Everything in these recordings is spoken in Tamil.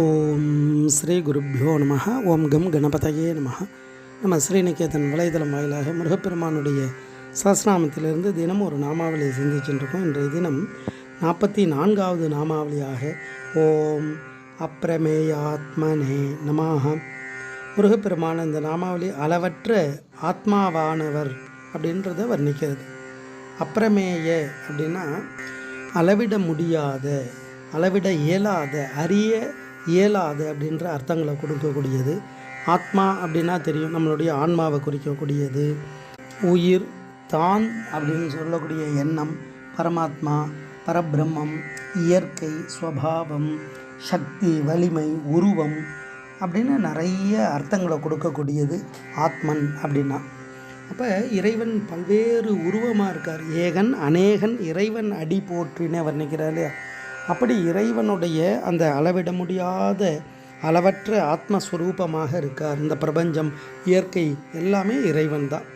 ஓம் ஸ்ரீ குருப்பியோ நம ஓம் கம் கணபதையே நம நம்ம ஸ்ரீநிகேதன் வலைதளம் வாயிலாக முருகப்பெருமானுடைய சஹஸ்ராமத்திலிருந்து தினம் ஒரு நாமாவளியை சிந்திச்சுருக்கோம் இன்றைய தினம் நாற்பத்தி நான்காவது நாமாவளியாக ஓம் அப்ரமேயாத்மனே நமாக முருகப்பெருமான இந்த நாமாவளி அளவற்ற ஆத்மாவானவர் அப்படின்றத வர்ணிக்கிறது. அப்புறமேய அப்படின்னா அளவிட முடியாத அளவிட இயலாத அறிய இயலாத அப்படின்ற அர்த்தங்களை கொடுக்கக்கூடியது. ஆத்மா அப்படின்னா தெரியும் நம்மளுடைய ஆன்மாவை குறிக்கக்கூடியது. உயிர் தான் அப்படின்னு சொல்லக்கூடிய எண்ணம் பரமாத்மா பரபிரம்மம் இயற்கை ஸ்வபாவம் சக்தி வலிமை உருவம் அப்படின்னு நிறைய அர்த்தங்களை கொடுக்கக்கூடியது ஆத்மன் அப்படின்னா. அப்போ இறைவன் பல்வேறு உருவமாக இருக்கார். ஏகன் அநேகன் இறைவன் அடி போற்றினே வர்ணிக்கிறார் இல்லையா? அப்படி இறைவனுடைய அந்த அளவிட முடியாத அளவற்ற ஆத்மஸ்வரூபமாக இருக்கார். இந்த பிரபஞ்சம் இயற்கை எல்லாமே இறைவன் தான்.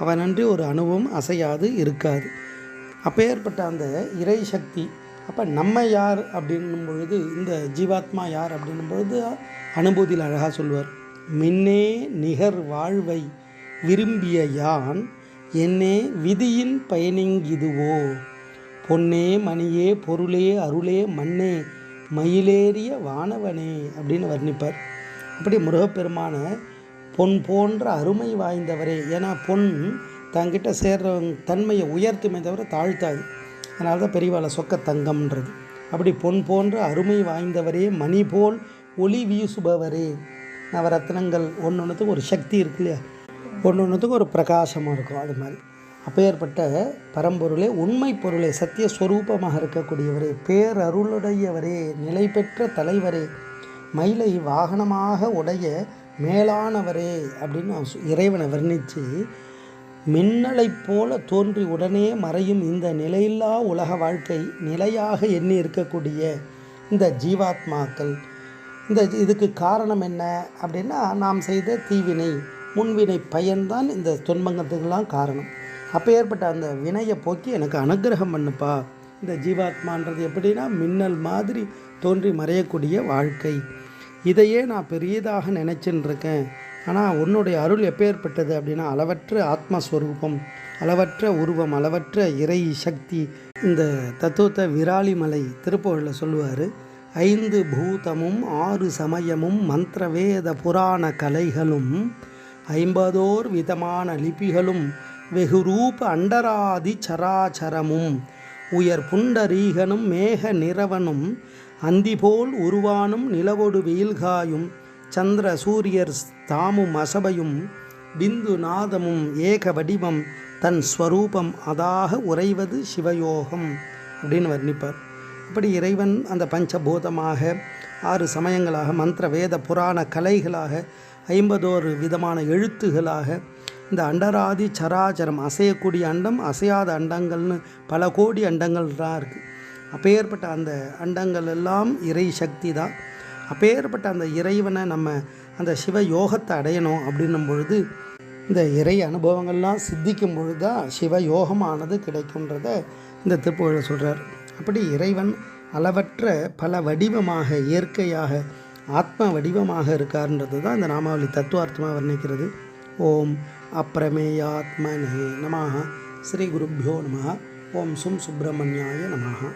அவனன்றி ஒரு அணுவும் அசையாது இருக்காது. அப்பேற்பட்ட அந்த இறை சக்தி அப்போ நம்ம யார் அப்படின்னும் பொழுது இந்த ஜீவாத்மா யார் அப்படின்னும் பொழுது அனுபூதியில் அழகாக சொல்வார் மின்னே நிகர் வாழ்வை விரும்பிய யான் என்னே விதியின் பயனிங்கிதுவோ. பொன்னே மணியே பொருளே அருளே மண்ணே மயிலேறிய வானவனே அப்படின்னு வர்ணிப்பார். அப்படி முருகப்பெருமான பொன் போன்ற அருமை வாய்ந்தவரே. ஏன்னா பொன் தங்கிட்ட சேர்றவங்க தன்மையை உயர்த்துமே தவிர தாழ்த்தாது. அதனால தான் பெரியவாளை சொக்க தங்கம்ன்றது அப்படி பொன் போன்ற அருமை வாய்ந்தவரே மணி போல் ஒளி வீசுபவரே. நவரத்னங்கள் ஒன்று ஒன்றுத்துக்கு ஒரு சக்தி இருக்கு இல்லையா? ஒன்று ஒன்றுத்துக்கு ஒரு பிரகாசமாக இருக்கும் அது மாதிரி. அப்பேற்பட்ட பரம்பொருளே உண்மை பொருளே சத்திய ஸ்வரூபமாக இருக்கக்கூடியவரே பேரருளுடையவரே நிலை பெற்ற தலைவரே மயிலை வாகனமாக உடைய மேலானவரே அப்படின்னு இறைவனை வர்ணித்து மின்னலைப் போல தோன்றி உடனே மறையும் இந்த நிலையில்லா உலக வாழ்க்கை நிலையாக எண்ணி இருக்கக்கூடிய இந்த ஜீவாத்மாக்கள். இந்த இதுக்கு காரணம் என்ன அப்படின்னா நாம் செய்த தீவினை முன்வினை பயன்தான் இந்த துன்பங்கத்துக்கெல்லாம் காரணம். அப்போ ஏற்பட்ட அந்த வினையை போக்கி எனக்கு அனுகிரகம் பண்ணுப்பா. இந்த ஜீவாத்மான்றது எப்படின்னா மின்னல் மாதிரி தோன்றி மறையக்கூடிய வாழ்க்கை. இதையே நான் பெரியதாக நினச்சின்னு இருக்கேன் ஆனால் உன்னுடைய அருள் எப்பேற்பட்டது அப்படின்னா அளவற்ற ஆத்மஸ்வரூபம் அளவற்ற உருவம் அளவற்ற இறை சக்தி. இந்த தத்துவத்தை விராலிமலை திருப்பூரில் சொல்லுவார். ஐந்து பூதமும் ஆறு சமயமும் மந்திரவேத புராண கலைகளும் ஐம்பதோர் விதமான லிபிகளும் வெகுரூப அண்டராதி சராச்சரமும் உயர் புண்டரீகனும் மேக நிறவனும் அந்திபோல் உருவானும் நிலவொடு வெயில்காயும் சந்திர சூரியர் தாமும் அசபையும் பிந்து நாதமும் ஏக வடிவம் தன் ஸ்வரூபம் அதாக உறைவது சிவயோகம் அப்படின்னு வர்ணிப்பார். இப்படி இறைவன் அந்த பஞ்சபூதமாக ஆறு சமயங்களாக மந்திர வேத புராண கலைகளாக ஐம்பதோரு விதமான எழுத்துகளாக இந்த அண்டராதி சராச்சரம் அசையக்கூடிய அண்டம் அசையாத அண்டங்கள்னு பல கோடி அண்டங்கள் தான் இருக்குது அப்பேற்பட்ட அந்த அண்டங்கள் எல்லாம் இறை சக்தி தான். அப்பேற்பட்ட அந்த இறைவனை நம்ம அந்த சிவ யோகத்தை அடையணும் அப்படின்னும் பொழுது இந்த இறை அனுபவங்கள்லாம் சித்திக்கும் பொழுது தான் சிவ யோகமானது கிடைக்குன்றத இந்த திருப்புகழை சொல்கிறார் அப்படி இறைவன் அளவற்ற பல வடிவமாக இயற்கையாக ஆத்ம வடிவமாக இருக்கார்ன்றது தான் இந்த நாமாவளி தத்துவார்த்தமாக வர்ணிக்கிறது. ஓம் அப்ரமேயாத்மனே நமாக ஸ்ரீ குருப்பியோ நம ஓம் சும் சுப்பிரமணியாய நமஹா.